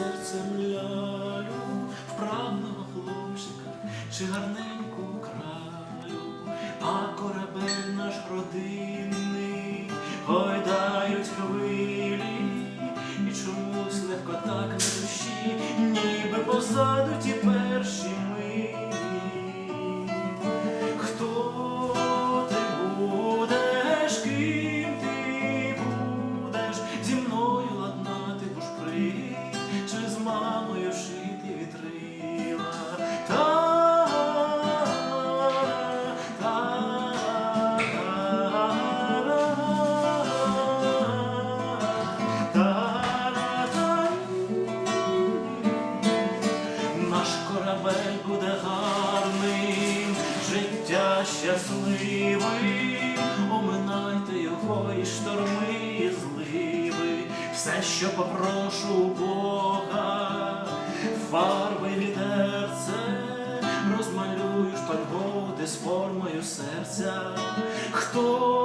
серцем лялю, вправного хлопчика чи гарненьку кралю, а корабель наш родинний гойдають хвилі, і чомусь легко так на душі, ніби позаду ті перші життя щасливим, оминайте його і шторми, і зливи, все, що попрошу Бога, фарби вітерце, розмалюю шпальготи з формою серця. Хто